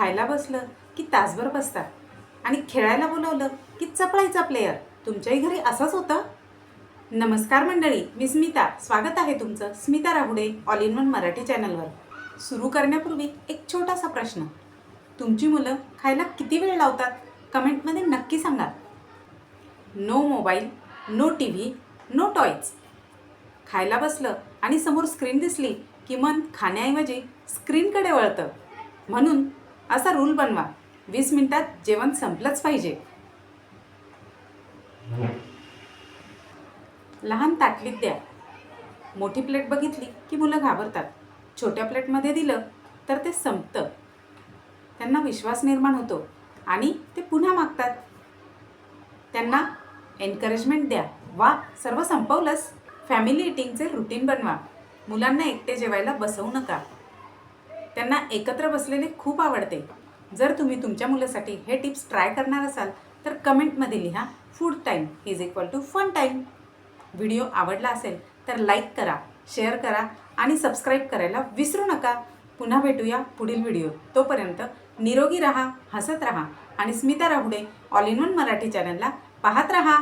खायला बसलं की तासभर बसतात. आणि खेळायला बोलवलं की चपळायचा प्लेयर तुमच्याही घरी असंच होतं? नमस्कार मंडळी मी स्मिता. स्वागत आहे तुमचं Smita Rahude all in one Marathi चॅनलवर सुरू करण्यापूर्वी एक छोटासा प्रश्न. तुमची मुलं खायला किती वेळ लावतात? कमेंटमध्ये नक्की सांगा. No mobile no T V no toys खायला बसलं आणि समोर स्क्रीन दिसली की मन खाण्याऐवजी स्क्रीनकडे वळतं. म्हणून असा रूल बनवा. वीस मिनिटात जेवण संपलंच पाहिजे. लहान ताटलीत द्या. मोठी प्लेट बघितली की मुलं घाबरतात. छोट्या प्लेटमध्ये दिलं तर ते संपतं. त्यांना विश्वास निर्माण होतो आणि ते पुन्हा मागतात. त्यांना एनकरेजमेंट द्या. वा सर्व संपवलंच फॅमिली इटिंगचे रुटीन बनवा. मुलांना एकटे जेवायला बसवू नका. त्यांना एकत्र बसलेले खूप आवडते. जर तुम्ही तुमच्या मुलासाठी हे टिप्स ट्राय करणार असाल तर कमेंटमध्ये लिहा food time is equal to fun time video आवडला असेल तर लाईक करा शेअर करा आणि सबस्क्राईब करायला विसरू नका. पुन्हा भेटूया पुढील व्हिडिओ. तोपर्यंत निरोगी रहा हसत रहा आणि Smita Rahude all in one Marathi चॅनलला पाहत रहा.